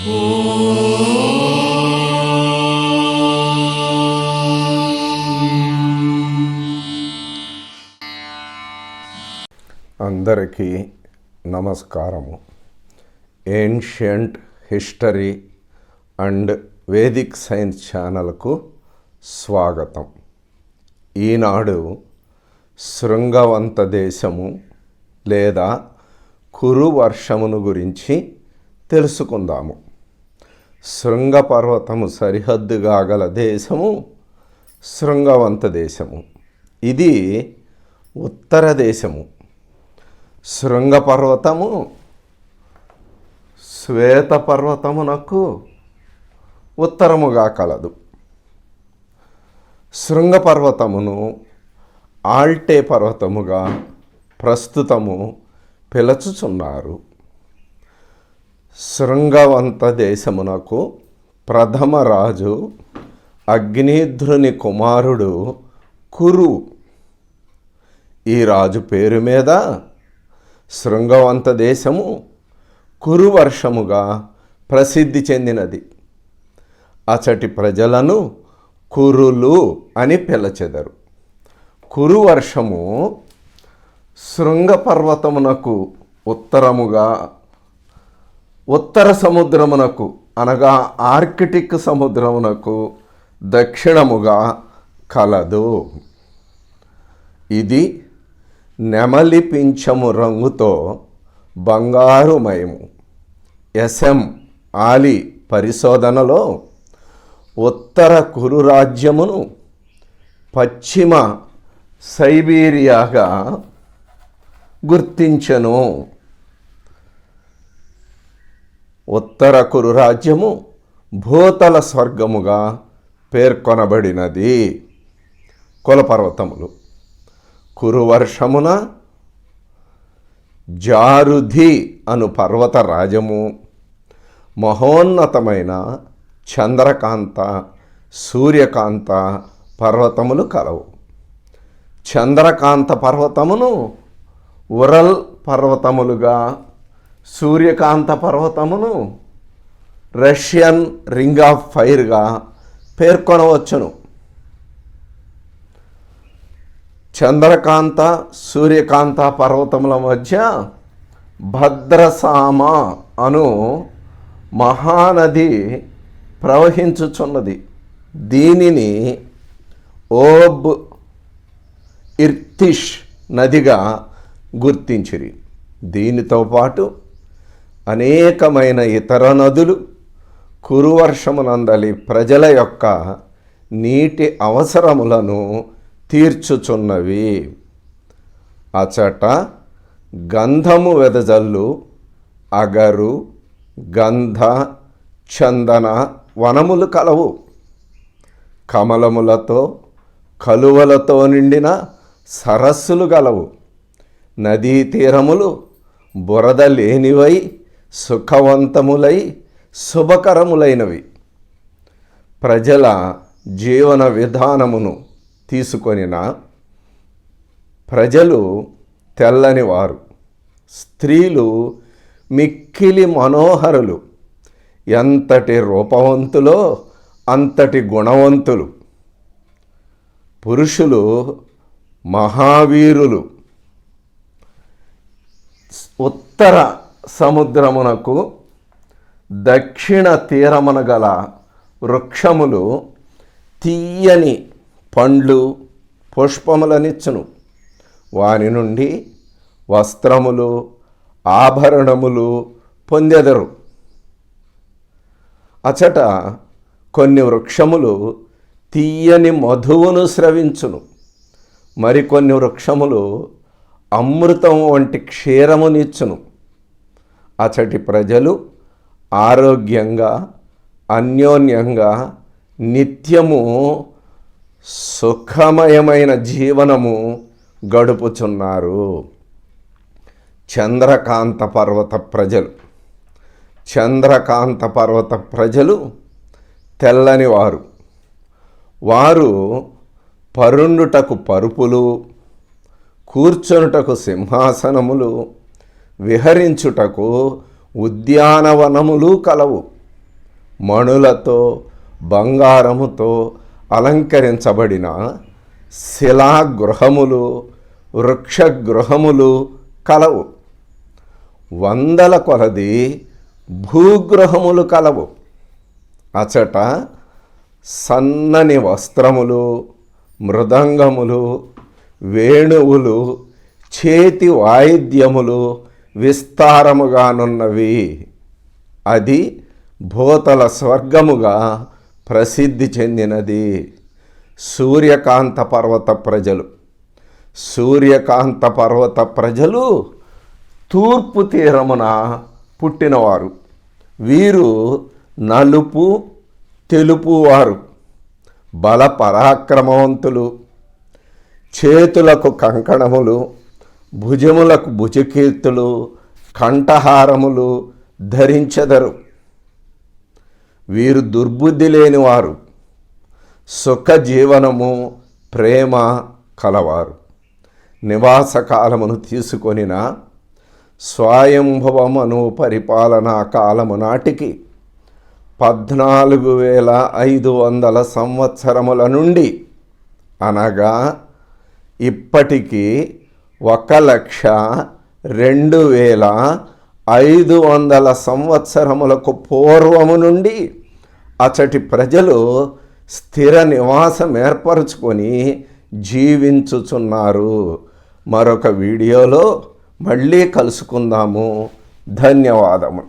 అందరికీ నమస్కారము. Ancient history and Vedic science ఛానల్కు స్వాగతం. ఈనాడు శృంగవంత దేశము లేదా కురు వర్షమును గురించి తెలుసుకుందాము. శృంగ పర్వతము సరిహద్దుగా గల దేశము శృంగవంత దేశము. ఇది ఉత్తర దేశము. శృంగ పర్వతము శ్వేత పర్వతమునకు ఉత్తరముగా కలదు. శృంగ పర్వతమును ఆల్టే పర్వతముగా ప్రస్తుతము పిలచుచున్నారు. శృంగవంత దేశమునకు ప్రథమ రాజు అగ్నిధ్రుని కుమారుడు కురు. ఈ రాజు పేరు మీద శృంగవంత దేశము కురువర్షముగా ప్రసిద్ధి చెందినది. అచటి ప్రజలను కురులు అని పిలచెదరు. కురువర్షము శృంగ పర్వతమునకు ఉత్తరముగా ఉత్తర సముద్రమునకు అనగా ఆర్కిటిక్ సముద్రమునకు దక్షిణముగా కలదు. ఇది నెమలి పింఛము రంగుతో బంగారుమయము. ఎస్ఎం ఆలి పరిశోధనలో ఉత్తర కురు రాజ్యమును పశ్చిమ సైబీరియాగా గుర్తించను. ఉత్తర కురు రాజ్యము భూతల స్వర్గముగా పేర్కొనబడినది. కులపర్వతములు. కురువర్షమున జారుధి అను పర్వత రాజము. మహోన్నతమైన చంద్రకాంత సూర్యకాంత పర్వతములు కలవు. చంద్రకాంత పర్వతమును ఉరల్ పర్వతములుగా సూర్యకాంత పర్వతమును రష్యన్ రింగ్ ఆఫ్ ఫైర్గా పేర్కొనవచ్చును. చంద్రకాంత సూర్యకాంత పర్వతముల మధ్య భద్రసామ అను మహానది ప్రవహించుచున్నది. దీనిని ఓబ్ ఇర్తిష్ నదిగా గుర్తించిరి. దీనితో పాటు అనేకమైన ఇతర నదులు కురువర్షమునందలి ప్రజల యొక్క నీటి అవసరములను తీర్చుచున్నవి. అచట గంధము వెదజల్లు అగరు గంధ చందన వనములు కలవు. కమలములతో కలువలతో నిండిన సరస్సులు గలవు. నదీ తీరములు బురద లేనివై సుఖవంతములై శుభకరములైనవి. ప్రజల జీవన విధానమును తీసుకొనిన ప్రజలు తెల్లని వారు. స్త్రీలు మిక్కిలి మనోహరులు. ఎంతటి రూపవంతులో అంతటి గుణవంతులు. పురుషులు మహావీరులు. ఉత్తర సముద్రమునకు దక్షిణ తీరమున గల వృక్షములు తీయని పండ్లు పుష్పములనిచ్చును. వాని నుండి వస్త్రములు ఆభరణములు పొందెదరు. అచట కొన్ని వృక్షములు తీయని మధువును స్రవించును. మరికొన్ని వృక్షములు అమృతం వంటి క్షీరమునిచ్చును. అచటి ప్రజలు ఆరోగ్యంగా అన్యోన్యంగా నిత్యము సుఖమయమైన జీవనము గడుపుచున్నారు. చంద్రకాంత పర్వత ప్రజలు. చంద్రకాంత పర్వత ప్రజలు తెల్లని వారు. వారు పరుండుటకు పరుపులు కూర్చొనుటకు సింహాసనములు విహరించుటకు ఉద్యానవనములు కలవు. మణులతో బంగారముతో అలంకరించబడిన శిలాగృహములు వృక్షగృహములు కలవు. వందల కొలది భూగృహములు కలవు. అచట సన్నని వస్త్రములు మృదంగములు వేణువులు చేతి వాయిద్యములు విస్తారముగానున్నవి. అది భూతల స్వర్గముగా ప్రసిద్ధి చెందినది. సూర్యకాంత పర్వత ప్రజలు. సూర్యకాంత పర్వత ప్రజలు తూర్పు తీరమున పుట్టినవారు. వీరు నలుపు తెలుపు వారు. బల పరాక్రమవంతులు చేతులకు కంకణములు. భుజములకు భుజకీర్తులు కంఠహారములు ధరించెదరు. వీరు దుర్బుద్ధి లేనివారు. సుఖ జీవనము ప్రేమ కలవారు. నివాస కాలమును తీసుకొనిన స్వయంభవమను పరిపాలనా కాలము నాటికి పద్నాలుగు వేల ఐదు వందల సంవత్సరముల నుండి అనగా ఇప్పటికీ ఒక లక్ష రెండు వేల ఐదు వందల సంవత్సరములకు పూర్వము నుండి అచటి ప్రజలు స్థిర నివాసం ఏర్పరచుకొని జీవించుచున్నారు. మరొక వీడియోలో మళ్ళీ కలుసుకుందాము. ధన్యవాదములు.